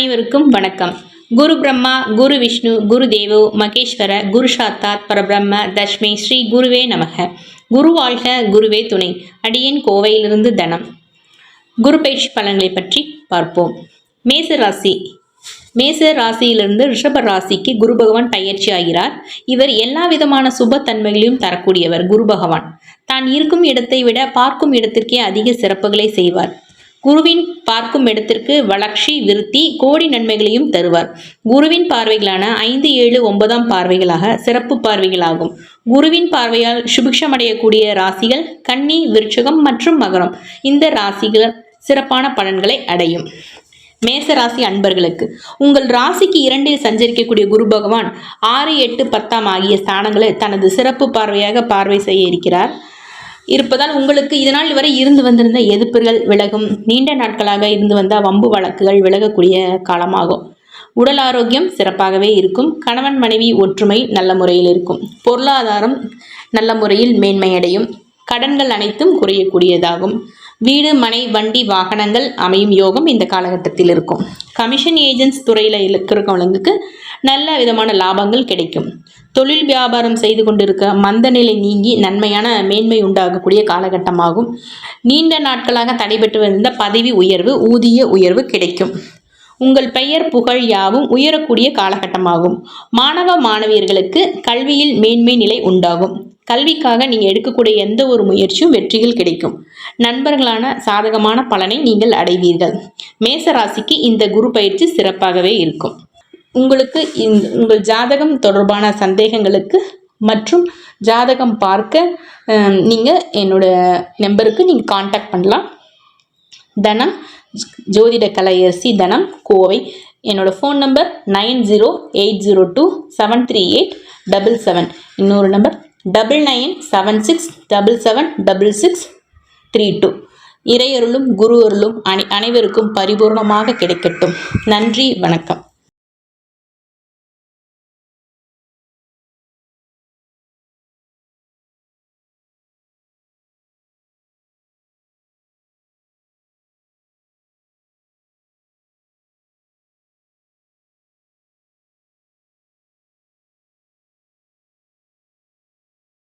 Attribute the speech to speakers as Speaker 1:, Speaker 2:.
Speaker 1: அனைவருக்கும் வணக்கம். குரு பிரம்மா குரு விஷ்ணு குரு தேவோ மகேஸ்வர குரு சாத்தாத் பரபிரம்ம தஷ்மே ஸ்ரீ குருவே நமக. குரு வாழ்க குருவே துணை. அடியேன் கோவையிலிருந்து தனம். குரு பயிற்சி பலன்களை பற்றி பார்ப்போம். மேச ராசி. மேச ராசியிலிருந்து ரிஷப ராசிக்கு குரு பகவான் பயிற்சி ஆகிறார். இவர் எல்லா விதமான சுப தன்மைகளையும் தரக்கூடியவர் குரு பகவான். தான் இருக்கும் இடத்தை விட பார்க்கும் இடத்திற்கே அதிக சிறப்புகளை செய்வார். குருவின் பார்க்கும் இடத்திற்கு வளர்ச்சி விருத்தி கோடி நன்மைகளையும் தருவார். குருவின் பார்வைகளான ஐந்து ஏழு ஒன்பதாம் பார்வைகளாக சிறப்பு பார்வைகளாகும். குருவின் பார்வையால் சுபிக்ஷமடையக்கூடிய ராசிகள் கன்னி விருட்சகம் மற்றும் மகரம். இந்த ராசிகள் சிறப்பான பலன்களை அடையும். மேச ராசி அன்பர்களுக்கு உங்கள் ராசிக்கு இரண்டில் சஞ்சரிக்கக்கூடிய குரு பகவான் ஆறு எட்டு பத்தாம் ஆகிய ஸ்தானங்களை தனது சிறப்பு பார்வையாக பார்வை செய்ய இருக்கிறார். இருப்பதால் உங்களுக்கு இதனால் வரை இருந்து வந்திருந்த எதிர்ப்புகள் விலகும். நீண்ட நாட்களாக இருந்து வந்த வம்பு வழக்குகள் விலகக்கூடிய காலமாகும். உடல் ஆரோக்கியம் சிறப்பாகவே இருக்கும். கணவன் மனைவி ஒற்றுமை நல்ல முறையில் இருக்கும். பொருளாதாரம் நல்ல முறையில் மேன்மையடையும். கடன்கள் அனைத்தும் குறையக்கூடியதாகும். வீடு மனை வண்டி வாகனங்கள் அமையும் யோகம் இந்த காலகட்டத்தில் இருக்கும். கமிஷன் ஏஜென்ட்ஸ் துறையில் இருக்கிறவங்களுக்கு நல்ல விதமான லாபங்கள் கிடைக்கும். தொழில் வியாபாரம் செய்து கொண்டிருக்க மந்த நிலை நீங்கி நன்மையான மேன்மை உண்டாகக்கூடிய காலகட்டமாகும். நீண்ட நாட்களாக தடைபெற்று வந்த பதவி உயர்வு ஊதிய உயர்வு கிடைக்கும். உங்கள் பெயர் புகழ் யாவும் உயரக்கூடிய காலகட்டமாகும். மாணவ மாணவியர்களுக்கு கல்வியில் மேன்மை நிலை உண்டாகும். கல்விக்காக நீங்கள் எடுக்கக்கூடிய எந்த ஒரு முயற்சியும் வெற்றிகள் கிடைக்கும். நண்பர்களான சாதகமான பலனை நீங்கள் அடைவீர்கள். மேசராசிக்கு இந்த குரு பயிற்சி சிறப்பாகவே இருக்கும். உங்களுக்கு இந்த உங்கள் ஜாதகம் தொடர்பான சந்தேகங்களுக்கு மற்றும் ஜாதகம் பார்க்க நீங்கள் என்னோட நம்பருக்கு நீங்கள் காண்டாக்ட் பண்ணலாம். தனம் ஜோதிட கலையரசி தனம் கோவை. என்னோடய phone number nine zero eight zero two seven three eight double seven இன்னொரு number double nine seven six double seven double six three two இறையருளும் குரு அருளும் அனை அனைவருக்கும் பரிபூர்ணமாக கிடைக்கட்டும். நன்றி வணக்கம்.